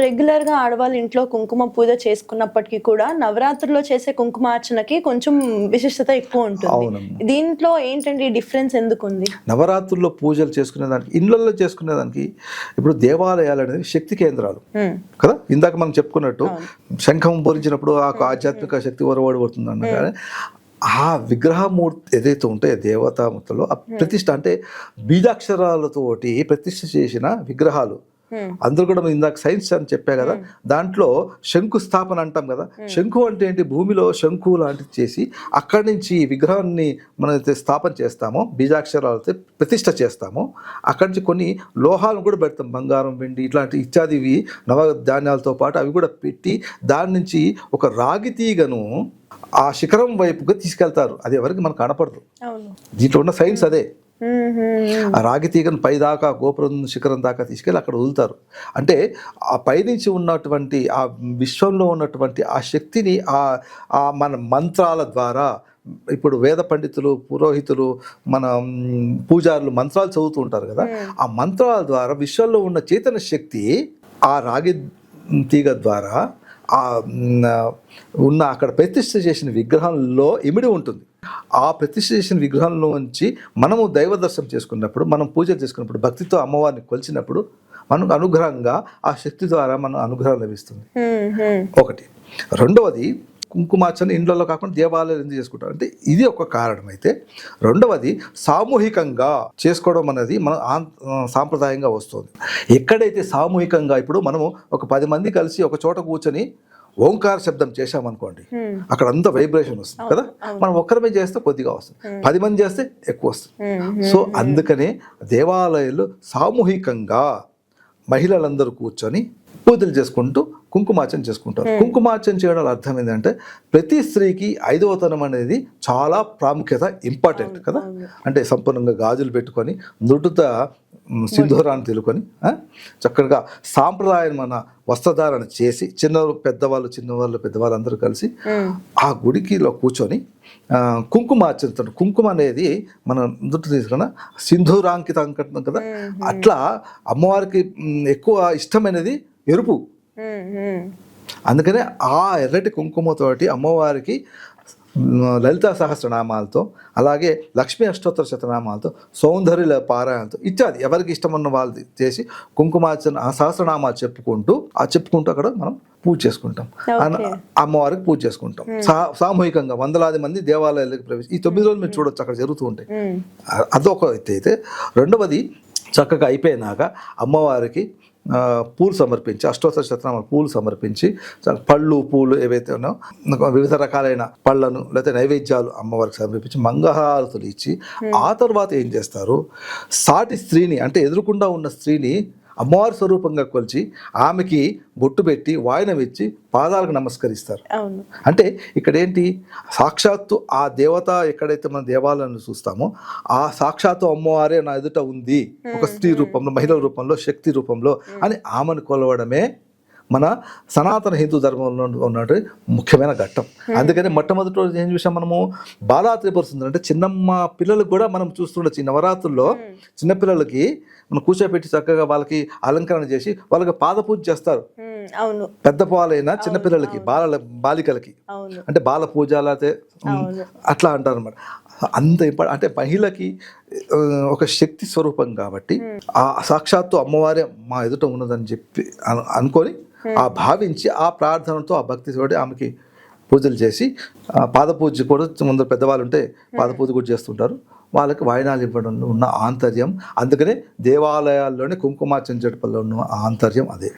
రెగ్యులర్గా ఆడవాళ్ళు ఇంట్లో కుంకుమ పూజ చేసుకున్నప్పటికీ కూడా నవరాత్రిలో చేసే కుంకుమార్చనకి కొంచెం విశిష్టత ఎక్కువ ఉంటుంది. దీంట్లో ఏంటంటే ఈ డిఫరెన్స్ ఎందుకు ఉంది నవరాత్రుల్లో పూజలు చేసుకునేదానికి ఇళ్ళల్లో చేసుకునేదానికి ఇప్పుడు దేవాలయాలు అనేది శక్తి కేంద్రాలు. కదా? ఇందాక మనం చెప్పుకున్నట్టు శంఖం పూరించినప్పుడు ఆ ఆధ్యాత్మిక శక్తి ఒరవడిపోతుంది అన్న కానీ ఆ విగ్రహమూర్తి ఏదైతే ఉంటాయో దేవతామూర్తులు ఆ ప్రతిష్ట అంటే బీజాక్షరాలతోటి ప్రతిష్ట చేసిన విగ్రహాలు. అందరూ కూడా ఇందాక సైన్స్ అని చెప్పా కదా దాంట్లో శంకు స్థాపన అంటాం కదా శంకు అంటే ఏంటి? భూమిలో శంకు లాంటిది చేసి అక్కడి నుంచి విగ్రహాన్ని మనం అయితే స్థాపన చేస్తామో బీజాక్షరాలతో ప్రతిష్ట చేస్తామో అక్కడి నుంచి కొన్ని లోహాలను కూడా పెడతాం. బంగారం వెండి ఇట్లాంటి ఇత్యాదివి నవ ధాన్యాలతో పాటు అవి కూడా పెట్టి దాని నుంచి ఒక రాగి తీగను ఆ శిఖరం వైపుగా తీసుకెళ్తారు. అది ఎవరికి మనకు కనపడదు. దీంట్లో ఉన్న సైన్స్ అదే. ఆ రాగి తీగను పైదాకా గోపురం శిఖరం దాకా తీసుకెళ్ళి అక్కడ వదులుతారు. అంటే ఆ పైనుంచి ఉన్నటువంటి ఆ విశ్వంలో ఉన్నటువంటి ఆ శక్తిని ఆ ఆ మన మంత్రాల ద్వారా ఇప్పుడు వేద పండితులు పురోహితులు మన పూజారులు మంత్రాలు చదువుతూ ఉంటారు కదా ఆ మంత్రాల ద్వారా విశ్వంలో ఉన్న చైతన్య శక్తి ఆ రాగి తీగ ద్వారా ఆ ఉన్న అక్కడ ప్రతిష్ఠ చేసిన విగ్రహంలో ఇమిడి ఉంటుంది. ఆ ప్రతిష్ఠ చేసిన విగ్రహంలో నుంచి మనము దైవ దర్శనం చేసుకున్నప్పుడు మనం పూజ చేసుకున్నప్పుడు భక్తితో అమ్మవారిని కొలిచినప్పుడు మనకు అనుగ్రహంగా ఆ శక్తి ద్వారా మన అనుగ్రహం లభిస్తుంది. ఒకటి. రెండవది కుంకుమార్చన ఇండ్లలో కాకుండా దేవాలయాలు ఎందుకు చేసుకుంటారు అంటే ఇది ఒక కారణం అయితే రెండవది సామూహికంగా చేసుకోవడం అనేది మన సాంప్రదాయంగా వస్తుంది. ఎక్కడైతే సామూహికంగా ఇప్పుడు మనము ఒక పది మంది కలిసి ఒక చోట కూర్చొని ఓంకార శబ్దం చేశామనుకోండి. అక్కడ అంత వైబ్రేషన్ వస్తుంది కదా? మనం ఒక్కరమే చేస్తే కొద్దిగా వస్తుంది. పది మంది చేస్తే ఎక్కువ వస్తుంది. సో అందుకనే దేవాలయాలు సామూహికంగా మహిళలందరూ కూర్చొని పూజలు చేసుకుంటూ కుంకుమార్చన చేసుకుంటారు. కుంకుమార్చన చేయడం అర్థం ఏంటంటే ప్రతి స్త్రీకి ఐదవతనం అనేది చాలా ప్రాముఖ్యత ఇంపార్టెంట్ కదా? అంటే సంపూర్ణంగా గాజులు పెట్టుకొని నుడుత సింధూరాన్ని తెలుకొని చక్కగా సాంప్రదాయమైన వస్త్రధారణ చేసి చిన్నవాళ్ళు పెద్దవాళ్ళు చిన్నవాళ్ళు పెద్దవాళ్ళు అందరూ కలిసి. ఆ గుడికిలో కూర్చొని ఆ, కుంకుమార్చన కుంకుమ అనేది మనం నుదుట తీసుకున్న సింధూరాంకిత కదా? అట్లా అమ్మవారికి ఎక్కువ ఇష్టమైనది ఎరుపు. అందుకనే ఆ ఎర్రటి కుంకుమతోటి అమ్మవారికి లలితా సహస్రనామాలతో అలాగే లక్ష్మీ అష్టోత్తర శతనామాలతో సౌందర్య పారాయణతో ఇత్యాది ఎవరికి ఇష్టం ఉన్న వాళ్ళు చేసి కుంకుమార్చన ఆ సహస్రనామాలు చెప్పుకుంటూ ఆ చెప్పుకుంటూ అక్కడ మనం పూజ చేసుకుంటాం. అమ్మవారికి పూజ చేసుకుంటాం. సామూహికంగా వందలాది మంది దేవాలయాలకు ప్రవేశి ఈ తొమ్మిది రోజులు మీరు చూడొచ్చు అక్కడ జరుగుతూ ఉంటాయి. అదొక అయితే రెండవది చక్కగా అయిపోయినాక అమ్మవారికి పూలు సమర్పించి అష్టోత్తర శతనామాలు పూలు సమర్పించి పళ్ళు పూలు ఏవైతే ఉన్నాయో వివిధ రకాలైన పళ్ళను లేకపోతే నైవేద్యాలు అమ్మవారికి సమర్పించి మంగళహారతులు ఇచ్చి ఆ తర్వాత ఏం చేస్తారు? సాటి స్త్రీని అంటే ఎదురుకుండా ఉన్న స్త్రీని అమ్మవారి స్వరూపంగా కొలిచి ఆమెకి బొట్టు పెట్టి వాయనం ఇచ్చి పాదాలకు నమస్కరిస్తారు. అంటే ఇక్కడ ఏంటి సాక్షాత్తు ఆ దేవత ఎక్కడైతే మన దేవాలయాన్ని చూస్తామో ఆ సాక్షాత్తు అమ్మవారే నా ఎదుట ఉంది. ఒక స్త్రీ రూపంలో మహిళల రూపంలో శక్తి రూపంలో అని ఆమెను కొలవడమే మన సనాతన హిందూ ధర్మంలో ఉన్నటువంటి ముఖ్యమైన ఘట్టం. అందుకని మొట్టమొదటి రోజు ఏం చూసాం మనము? బాలా త్రిపుర సుందరి అంటే చిన్నమ్మ పిల్లలకు కూడా మనం చూస్తుండొచ్చు నవరాత్రుల్లో చిన్నపిల్లలకి మనం కూర్చోబెట్టి చక్కగా వాళ్ళకి అలంకరణ చేసి వాళ్ళకి పాద పూజ చేస్తారు. హ్మ్, అవును. పెద్ద పాలైన చిన్నపిల్లలకి బాల బాలికలకి. అంటే బాల పూజ లేకపోతే అట్లా అంటారు అనమాట అంత అంటే మహిళకి ఒక శక్తి స్వరూపం కాబట్టి ఆ సాక్షాత్తు అమ్మవారే మా ఎదుట ఉన్నదని చెప్పి అను- అనుకొని ఆ భావించి ఆ ప్రార్థనతో ఆ భక్తి తోటి ఆమెకి పూజలు చేసి ఆ పాద పూజ కూడా ముందర పెద్దవాళ్ళు ఉంటే పాద పూజ కూడా చేస్తుంటారు. వాళ్ళకి వాయినాలు ఇవ్వడంలో ఉన్న ఆంతర్యం. అందుకనే దేవాలయాల్లోనే కుంకుమార్చన జడపల్లో ఉన్న ఆంతర్యం అదే.